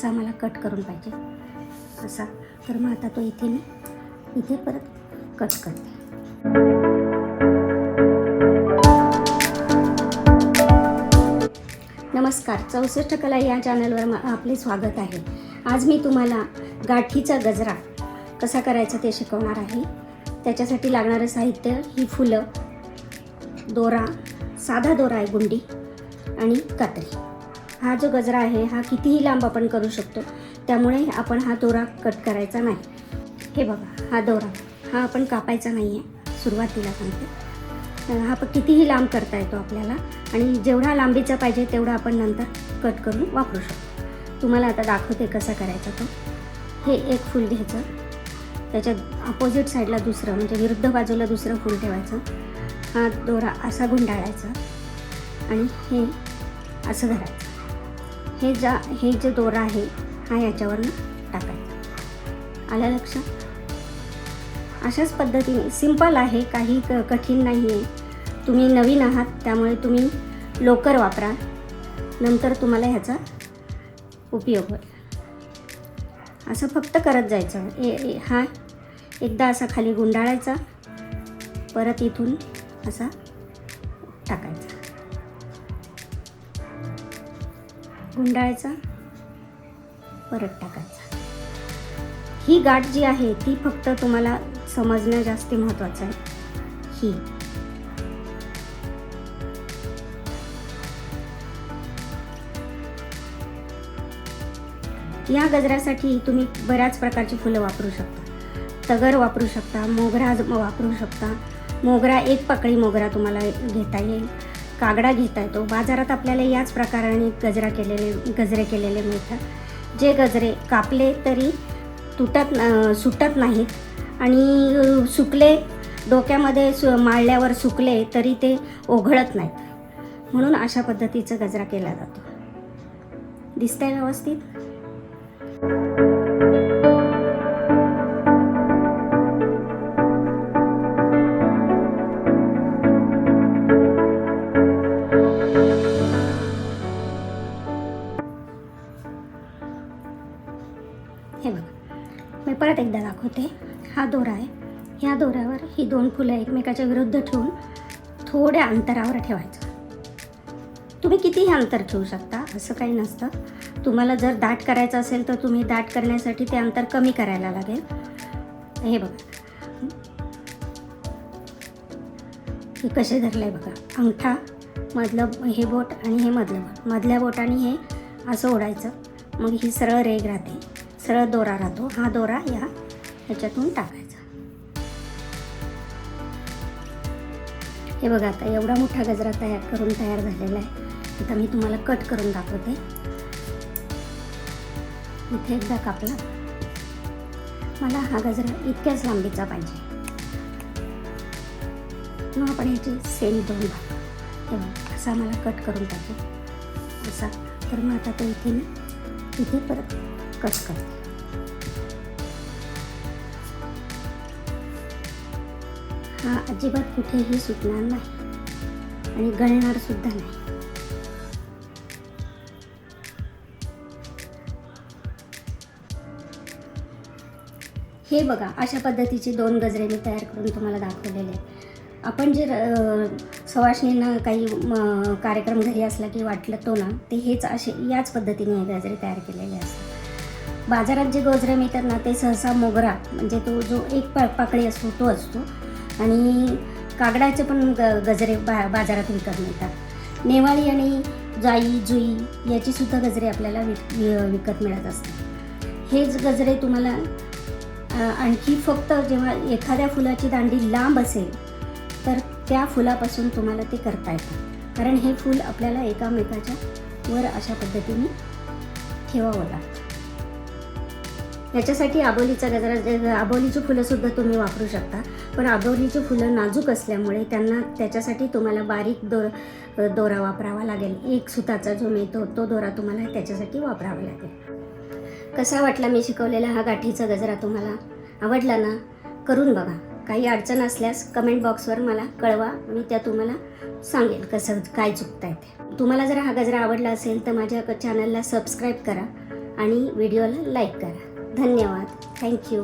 असा मला कट करून पाहिजे. असा. तर मग आता तो इथे मी इथे परत कट करते. नमस्कार. चौसष्ट कला या चॅनलवर आपले स्वागत आहे. आज मी तुम्हाला गाठीचा गजरा कसा करायचा ते शिकवणार आहे. त्याच्यासाठी लागणारं साहित्य ही फुलं दोरा साधा दोरा आहे गुंडी आणि कात्री हा जो गजरा आहे हा कितीही लांब आपण करू शकतो त्यामुळे आपण हा दोरा कट करायचा नाही. हे बघा हा दोरा हा आपण कापायचा नाही आहे सुरुवातीला सांगते. हा पण कितीही लांब करता येतो आपल्याला आणि जेवढा लांबीचा पाहिजे तेवढा आपण नंतर कट करून वापरू शकतो. तुम्हाला आता दाखवते कसा करायचा तो. हे एक फूल घ्यायचं. त्याच्या अपोजिट साईडला दुसरं म्हणजे विरुद्ध बाजूला दुसरं फूल ठेवायचं. हा दोरा असा गुंडाळायचा. आणि हे असं धरायचं. हे जा हे जे दोरा आहे हा याच्यावर टाकायचा. आलं लक्षात? अशाच पद्धतीने सिंपल आहे काही क कठीण नाही आहे तुम्ही नवीन आहात त्यामुळे तुम्ही लवकर वापरा. नंतर तुम्हाला ह्याचा उपयोग होईल. असं फक्त करत जायचं. ए ए- हा एकदा असा खाली गुंडाळायचा. परत इथून असा टाकायचा. गुंडाळायचा परत टाकायचा. ही गाठ जी आहे ती फक्त तुम्हाला समजणं जास्त महत्त्वाचं आहे. ही. या गजऱ्यासाठी तुम्ही बऱ्याच प्रकारची फुलं वापरू शकता. तगर वापरू शकता मोगरा वापरू शकता. मोगरा एक पकळी मोगरा तुम्हाला घेता येईल. कागडा घेता येतो. बाजारात आपल्याला याच प्रकाराने गजरा केलेले गजरे केलेले मिळतात. जे गजरे कापले तरी तुटत सुटत नाहीत आणि सुकले डोक्यामध्ये सु माळल्यावर सुकले तरी ते ओघळत नाहीत. म्हणून अशा पद्धतीचा गजरा केला जातो. दिसतंय व्यवस्थित? मी परत एकदा दाखवते. हा दोरा आहे. ह्या दोऱ्यावर ही दोन फुलं एकमेकाच्या विरुद्ध ठेवून थोड्या अंतरावर ठेवायचं. तुम्ही कितीही अंतर ठेवू शकता असं काही नसतं. तुम्हाला जर दाट करायचं असेल तर तुम्ही दाट करण्यासाठी ते अंतर कमी करायला लागेल. हे बघा. हे कसे धरलं आहे बघा. अंगठा मधलं हे बोट आणि हे मधलं बोट. मधल्या बोटाने हे असं ओढायचं. मग ही सरळ रेग राहते. सरळ दोरा राहतो. हा दोरा या ह्याच्यातून टाकायचा. हे बघा आता एवढा मोठा गजरा तयार करून तयार झालेला आहे. आता मी तुम्हाला कट करून दाखवते. इथे एकदा कापला. मला हा गजरा इतक्याच लांबीचा पाहिजे. मग आपण ह्याचे सेम दोन भाग. असा मला कट करून टाकू. असा. तर मग आता तो इथे मी इथे परत कट करते हा अजिबात कुठेही सुटणार नाही. आणि गळणार सुद्धा नाही. हे बघा अशा पद्धतीचे दोन गजरे मी तयार करून तुम्हाला दाखवलेले आहेत. आपण जे अ, काही कार्यक्रम घरी असला की वाटलं तो ना ते हेच असे याच पद्धतीने हे गजरे तयार केलेले असतात. बाजारात जे गजरे मिळतात ना ते सहसा मोगरा म्हणजे तो जो एक प पाकळी असतो तो असतो. आणि कागडाचे पण ग गजरे बा बाजारात विकत मिळतात. नेवाळी आणि जाई जुई याचीसुद्धा गजरे आपल्याला विक वि- विकत मिळत असतात. हेच गजरे तुम्हाला आणखी फक्त जेव्हा एखाद्या फुलाची दांडी लांब असेल तर त्या फुलापासून तुम्हाला ते करता येतं. कारण हे फूल आपल्याला एकामेकाच्या वर अशा पद्धतीने ठेवावं लागतं. याच्यासाठी आबोलीचा गजरा जे- आबोलीची फुलंसुद्धा तुम्ही वापरू शकता. पण आबोलीची फुलं नाजूक असल्यामुळे त्यांना त्याच्यासाठी तुम्हाला बारीक दोर दोरा वापरावा लागेल. एक सुताचा जो मिळतो तो दोरा तुम्हाला त्याच्यासाठी वापरावा लागेल. कसा वाटला मी शिकवलेला हा गाठीचा गजरा तुम्हाला? आवडला ना? करून बघा. काही अडचण असल्यास कमेंट बॉक्सवर मला कळवा. मी त्या तुम्हाला सांगेल कसं काय चुकताय ते. तुम्हाला जर हा गजरा आवडला असेल तर माझ्या चॅनलला सबस्क्राईब करा आणि व्हिडिओला लाईक करा. धन्यवाद. थँक्यू